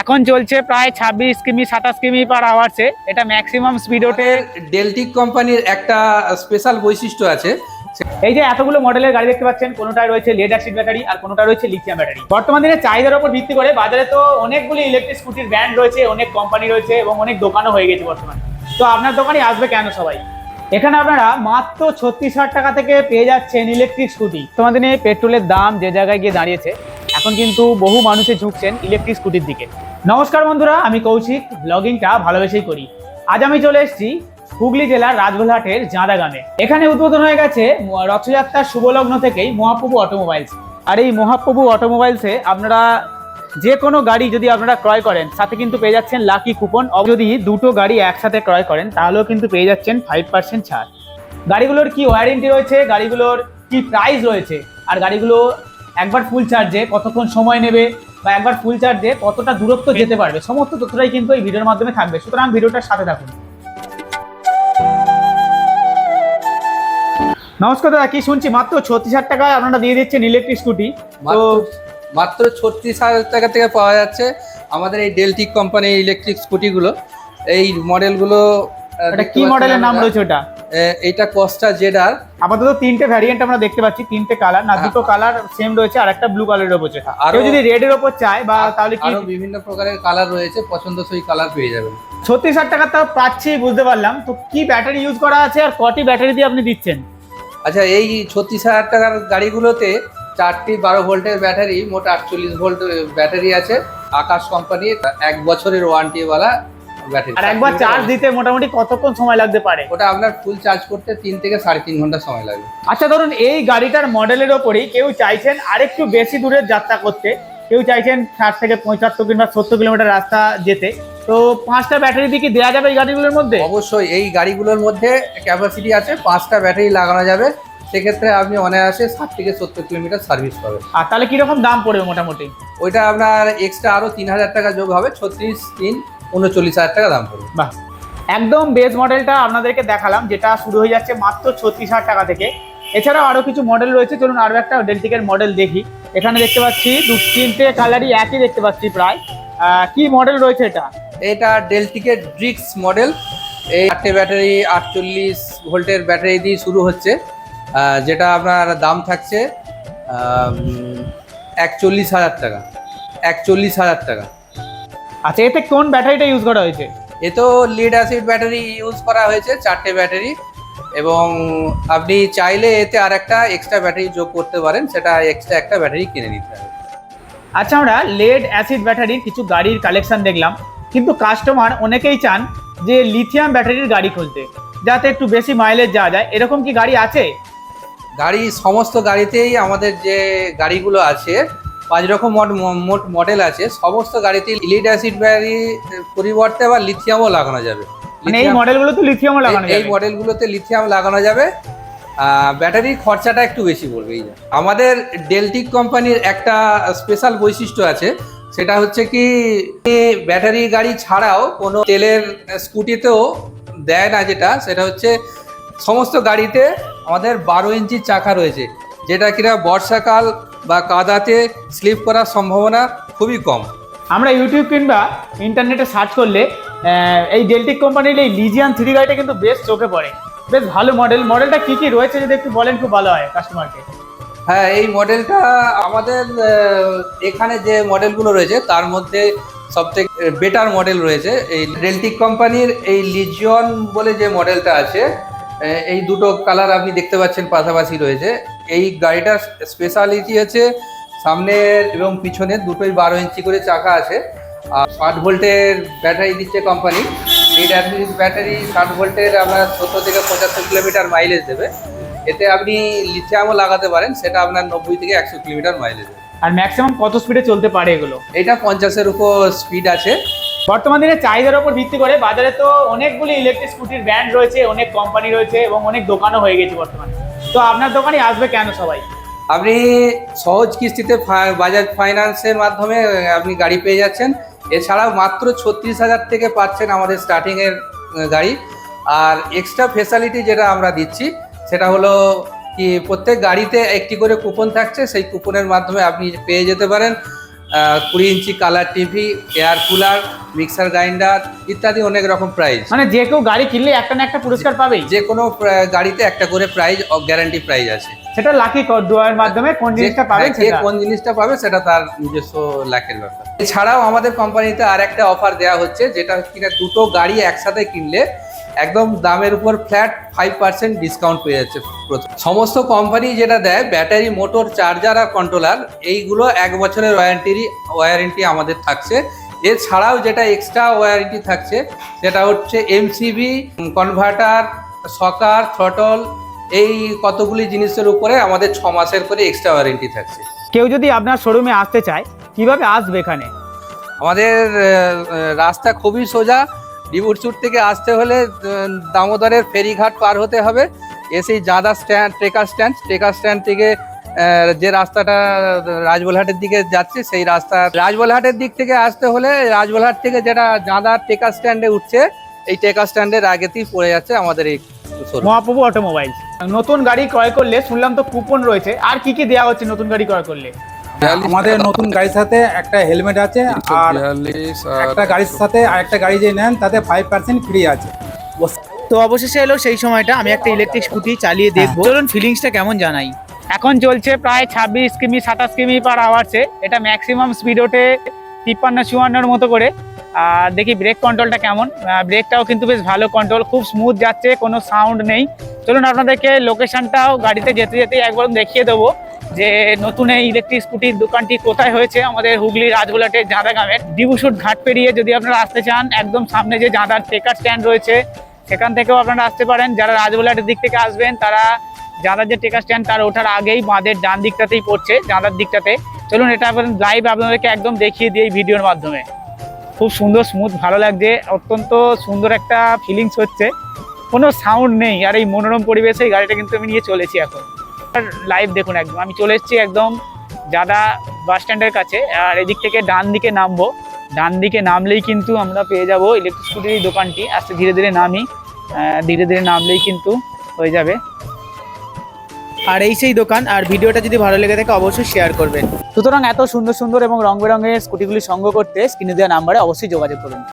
এখন চলছে প্রায় ছাব্বিশ কিমি সাতাশ কিমি পার আওয়ার্সে এটা ম্যাক্সিমাম স্পিড ওঠে। ডেলটিক কোম্পানির একটা স্পেশাল বৈশিষ্ট্য আছে। এই যে এতগুলো মডেলের গাড়ি দেখতে পাচ্ছেন কোনোটায় রয়েছে লেড অ্যাসিড ব্যাটারি আর কোনোটা রয়েছে লিথিয়াম ব্যাটারি বর্তমান দিনে চাহিদার উপর ভিত্তি করে বাজারে তো অনেকগুলি ইলেকট্রিক স্কুটির ব্র্যান্ড রয়েছে অনেক কোম্পানি রয়েছে এবং অনেক দোকানও হয়ে গেছে বর্তমানে। তো আপনার দোকানে আসবে কেন সবাই? এখানে আপনারা মাত্র ছত্রিশ হাজার টাকা থেকে পেয়ে যাচ্ছেন ইলেকট্রিক স্কুটি তোমাদের পেট্রোলের দাম যে জায়গায় গিয়ে দাঁড়িয়েছে এখন কিন্তু বহু মানুষে ঝুঁকছেন ইলেকট্রিক স্কুটির দিকে। নমস্কার বন্ধুরা, আমি কৌশিক ব্লগিংটা ভালোবেসেই করি। আজ আমি চলে এসেছি হুগলি জেলার রাজগোলহাটের জাঁদা গ্রামে। এখানে উদ্বোধন হয়ে গেছে রথযাত্রার শুভলগ্ন থেকেই মহাপ্রভু অটোমোবাইলস আর এই মহাপ্রভু অটোমোবাইলসে আপনারা যে কোনো গাড়ি যদি আপনারা ক্রয় করেন, সাথে কিন্তু পেয়ে যাচ্ছেন লাকি কুপন যদি দুটো গাড়ি একসাথে ক্রয় করেন, তাহলেও কিন্তু পেয়ে যাচ্ছেন ফাইভ পার্সেন্ট ছাড়। গাড়িগুলোর কি ওয়ারেন্টি রয়েছে? গাড়িগুলোর কি প্রাইস রয়েছে? আর গাড়িগুলো একবার ফুল চার্জে কতক্ষণ সময় নেবে বা একবার ফুল চার্জে কতটা দূরত্ব যেতে পারবে সমস্ত তথ্যটাই কিন্তু এই ভিডিওর মাধ্যমে থাকবে। সুতরাং ভিডিওটার সাথে থাকুন। নমস্কার দাদা কি শুনছি? মাত্র ছত্রিশ হাজার টাকায় আপনারা দিয়ে দিচ্ছেন ইলেকট্রিক স্কুটি তো মাত্র ছত্রিশ হাজার টাকা থেকে পাওয়া যাচ্ছে আমাদের এই ডেলটিক কোম্পানির ইলেকট্রিক স্কুটিগুলো এই মডেলগুলো এটা কি মডেলের নাম রয়েছে ওটা? এইটা কস্টা জেডার। আপাতত তিনটে ভ্যারিয়েন্ট আমরা দেখতে পাচ্ছি তিনটে কালার না দুটো কালার সেম রয়েছে আর একটা ব্লু কালারের আছে আরো- যদি রেড এর ওপর চায় বা তাহলে কি বিভিন্ন প্রকারের কালার রয়েছে পছন্দসই কালার পেয়ে যাবেন। ছত্রিশ হাজার টাকা তো পাচ্ছি বুঝতে পারলাম। তো কি ব্যাটারি ইউজ করা আছে আর কটি ব্যাটারি দিয়ে আপনি দিচ্ছেন? আচ্ছা এই ছত্রিশ হাজার টাকার গাড়িগুলোতে চারটি বারো ভোল্টের ব্যাটারি মোট আটচল্লিশ ভোল্ট ব্যাটারি আছে। আকাশ কোম্পানির এক বছরের ওয়ারেন্টিওয়ালা আর একবার চার্জ দিতে মোটামুটি কতক্ষণ সময় লাগতে পারে? ওটা আপনার ফুল চার্জ করতে তিন থেকে সাড়ে তিন ঘণ্টা সময় লাগবে। আচ্ছা ধরুন এই গাড়িটার মডেলের ওপরেই কেউ চাইছেন আরেকটু বেশি দূরের যাত্রা করতে কেউ চাইছেন ষাট থেকে পঁচাত্তর কিংবা সত্তর কিলোমিটার রাস্তা যেতে তো পাঁচটা ব্যাটারি দিয়ে কি দেওয়া যাবে এই গাড়িগুলোর মধ্যে? অবশ্যই এই গাড়িগুলোর মধ্যে ক্যাপাসিটি আছে পাঁচটা ব্যাটারি লাগানো যাবে সেক্ষেত্রে আপনি অনায়াসে ষাট থেকে সত্তর কিলোমিটার সার্ভিস পাবেন। আর তাহলে কীরকম দাম পড়বে মোটামুটি? ওইটা আপনার এক্সট্রা আরও তিন হাজার টাকা যোগ হবে ছত্রিশ তিন উনচল্লিশ হাজার টাকা দাম পড়বে। বাহ। একদম বেস মডেলটা আপনাদেরকে দেখালাম যেটা শুরু হয়ে যাচ্ছে মাত্র ছত্রিশ হাজার টাকা থেকে। এছাড়াও আরও কিছু মডেল রয়েছে চলুন আরও একটা ডেলটিকের মডেল দেখি। এখানে দেখতে পাচ্ছি দু তিনটে কালারই একই দেখতে পাচ্ছি প্রায়। কি মডেল রয়েছে এটা? এটা ডেলটিকের ড্রিক্স মডেল এই চারটে ব্যাটারি আটচল্লিশ ভোল্টের ব্যাটারি দিয়ে শুরু হচ্ছে। যেটা আপনার দাম থাকছে একচল্লিশ হাজার টাকা। একচল্লিশ হাজার টাকা। আচ্ছা এতে কোন ব্যাটারিটা ইউজ করা হয়েছে? এ তো লিড অ্যাসিড ব্যাটারি ইউজ করা হয়েছে চারটে ব্যাটারি এবং আপনি চাইলে এতে আর একটা এক্সট্রা ব্যাটারি যোগ করতে পারেন সেটা এক্সট্রা একটা ব্যাটারি কিনে নিতে হবে। আচ্ছা আমরা লেড অ্যাসিড ব্যাটারির কিছু গাড়ির কালেকশন দেখলাম কিন্তু কাস্টমার অনেকেই চান যে লিথিয়াম ব্যাটারির গাড়ি খুলতে যাতে একটু বেশি মাইলেজ যাওয়া যায়। এরকম কি গাড়ি আছে? গাড়ি সমস্ত গাড়িতেই আমাদের যে গাড়িগুলো আছে পাঁচ রকম মড- মোট মডেল আছে সমস্ত গাড়িতে লিড অ্যাসিড ব্যাটারি পরিবর্তে আবার লিথিয়ামও লাগানো যাবে। মানে এই লিথিয়াম- মডেলগুলো তো লিথিয়ামও লাগানো এই- এই মডেলগুলোতে লিথিয়াম লাগানো যাবে। ব্যাটারির খরচাটা একটু বেশি পড়বে এই। আমাদের ডেলটিক কোম্পানির একটা স্পেশাল বৈশিষ্ট্য আছে সেটা হচ্ছে কি ব্যাটারি গাড়ি ছাড়াও কোনো তেলের স্কুটিতেও দেয় না যেটা সেটা হচ্ছে সমস্ত গাড়িতে আমাদের বারো ইঞ্চির চাকা রয়েছে যেটা কিনা বর্ষাকাল বা কাদাতে স্লিপ করার সম্ভাবনা খুবই কম। আমরা ইউটিউব কিংবা ইন্টারনেটে সার্চ করলে এই ডেলটিক কোম্পানির এই লিজিয়ান থ্রি গাড়িটা কিন্তু বেশ চোখে পড়ে। বেশ ভালো মডেল মডেলটা কী কী রয়েছে যদি একটু বলেন খুব ভালো হয় কাস্টমারকে হ্যাঁ এই মডেলটা আমাদের এখানে যে মডেলগুলো রয়েছে তার মধ্যে সবথেকে বেটার মডেল রয়েছে। এই রেলটিক কোম্পানির এই লিজিয়ন বলে যে মডেলটা আছে এই দুটো কালার আপনি দেখতে পাচ্ছেন পাশাপাশি রয়েছে। এই গাড়িটার স্পেশালিটি হচ্ছে সামনের এবং পিছনের দুটোই বারো ইঞ্চি করে চাকা আছে। আর ষাট ভোল্টের ব্যাটারি দিচ্ছে কোম্পানি এই ব্যাটারি ষাট ভোল্টের আপনার সত্তর থেকে পঁচাত্তর কিলোমিটার মাইলেজ দেবে। এতে আপনি লিথিয়ামও লাগাতে পারেন সেটা আপনার নব্বই থেকে একশো কিলোমিটার মাইলেজ দেবে। আর ম্যাক্সিমাম কত স্পিডে চলতে পারে এগুলো? এটা পঞ্চাশের উপর স্পিড আছে। বর্তমান দিনে চাহিদার উপর ভিত্তি করে বাজারে তো অনেকগুলি ইলেকট্রিক স্কুটির ব্র্যান্ড রয়েছে অনেক কোম্পানি রয়েছে এবং অনেক দোকানও হয়ে গেছে বর্তমানে। তো আপনার দোকানে আসবে কেন সবাই? আপনি সহজ কিস্তিতে বাজাজ ফাইন্যান্সের মাধ্যমে আপনি গাড়ি পেয়ে যাচ্ছেন। এছাড়াও মাত্র ছত্রিশ হাজার থেকে পাচ্ছেন আমাদের স্টার্টিংয়ের গাড়ি। আর এক্সট্রা ফেসালিটি যেটা আমরা দিচ্ছি, সেটা হলো কি, প্রত্যেক গাড়িতে একটি করে কুপন থাকছে। সেই কুপনের মাধ্যমে আপনি পেয়ে যেতে পারেন। কুড়ি inch colour TV air cooler mixer grinder ইত্যাদি অনেক রকম প্রাইজ মানে যে কেউ গাড়ি কিনলে একটা না একটা পুরস্কার পাবে যে কোনো গাড়িতে একটা করে প্রাইজ গ্যারান্টি প্রাইজ আছে। সেটা লাকি ডোয়ার মাধ্যমে কোন জিনিসটা পাবে যে কোন জিনিসটা পাবে সেটা তার নিজস্ব লাখের ব্যাপার। এছাড়াও আমাদের কোম্পানিতে আর একটা অফার দেওয়া হচ্ছে যেটা কিনা দুটো গাড়ি একসাথে কিনলে একদম দামের উপর ফ্ল্যাট ফাইভ পার্সেন্ট ডিসকাউন্ট পেয়ে যাচ্ছে সমস্ত কোম্পানি যেটা দেয় ব্যাটারি মোটর চার্জার আর কন্ট্রোলার এইগুলো এক বছরের ওয়ারেন্টিরই ওয়ারেন্টি আমাদের থাকছে। এছাড়াও যেটা এক্সট্রা ওয়ারেন্টি থাকছে সেটা হচ্ছে এমসিবি কনভার্টার সকার থ্রটল এই কতগুলি জিনিসের উপরে আমাদের ছ মাসের করে এক্সট্রা ওয়ারেন্টি থাকছে। কেউ যদি আপনার শোরুমে আসতে চায় কীভাবে আসবে এখানে? আমাদের রাস্তা খুবই সোজা। ডিবুরচুর থেকে আসতে হলে দামোদরের ফেরিঘাট পার হতে হবে। এসেই জাদা stand trekker stand trekker stand থেকে যে রাস্তাটা রাজবলহাটের দিকে যাচ্ছে, সেই রাস্তা, রাজবলহাটের দিক থেকে আসতে হলে, রাজবলহাট থেকে যেটা জাদার টেকার স্ট্যান্ডে উঠছে, এই টেকার স্ট্যান্ডের আগেতেই পড়ে যাচ্ছে আমাদের এই মহাপ্রভু অটোমোবাইল নতুন গাড়ি ক্রয় করলে শুনলাম তো কুপন রয়েছে। আর কি কি দেওয়া হচ্ছে নতুন গাড়ি ক্রয় করলে? আমাদের নতুন গাড়ির সাথে একটা হেলমেট আছে আর একটা গাড়ির সাথে আর একটা গাড়ি যে নেন তাতে ফাইভ পার্সেন্ট ফ্রি আছে। তো অবশেষে এলো সেই সময়টা আমি একটা ইলেকট্রিক স্কুটি চালিয়ে দেখব। চলুন ফিলিংসটা কেমন জানাই। এখন চলছে প্রায় ছাব্বিশ কিমি সাতাশ কিমি পার আওয়ার্সে এটা ম্যাক্সিমাম স্পিড ওঠে তিপ্পান্ন চুয়ান্নর মতো করে। আর দেখি ব্রেক কন্ট্রোলটা কেমন। ব্রেকটাও কিন্তু বেশ ভালো কন্ট্রোল খুব স্মুথ যাচ্ছে কোনো সাউন্ড নেই। চলুন আপনাদেরকে লোকেশনটাও গাড়িতে যেতে যেতে একবার দেখিয়ে দেবো। যে নতুন এই ইলেকট্রিক স্কুটির দোকানটি কোথায় হয়েছে, আমাদের হুগলি রাজগোলাটের জাঁদা গ্রামের। ডিবুসুট ঘাট পেরিয়ে যদি আপনারা আসতে চান, একদম সামনে যে জাঁদার টেকার স্ট্যান্ড রয়েছে, সেখান থেকেও আপনারা আসতে পারেন। যারা রাজগোলাটের দিক থেকে আসবেন, তারা জাঁদার যে টেকার স্ট্যান্ড তার ওঠার আগেই বাঁধের ডান দিকটাতেই পড়ছে জাঁদার দিকটাতে। চলুন, এটা লাইভ আপনাদেরকে একদম দেখিয়ে দিই এই ভিডিওর মাধ্যমে। খুব সুন্দর স্মুথ ভালো লাগছে, অত্যন্ত সুন্দর একটা ফিলিংস হচ্ছে। কোনো সাউন্ড নেই, আর এই মনোরম পরিবেশে এই গাড়িটা কিন্তু আমি নিয়ে চলেছি এখন। লাইভ দেখুন একদম। আমি চলে এসেছি একদম জাদা বাস স্ট্যান্ডের কাছে, আর এদিক থেকে ডান দিকে নামবো। ডান দিকে নামলেই কিন্তু আমরা পেয়ে যাব ইলেকট্রিক স্কুটির দোকানটি। আস্তে ধীরে ধীরে নামি ধীরে ধীরে নামলেই কিন্তু হয়ে যাবে। আর এই সেই দোকান, আর ভিডিওটা যদি ভালো লেগে থাকে অবশ্যই শেয়ার করবেন। সুতরাং এত সুন্দর সুন্দর এবং রং বেরঙের স্কুটিগুলি সংগ্রহ করতে স্ক্রিনে দেওয়া নাম্বারে অবশ্যই যোগাযোগ করুন।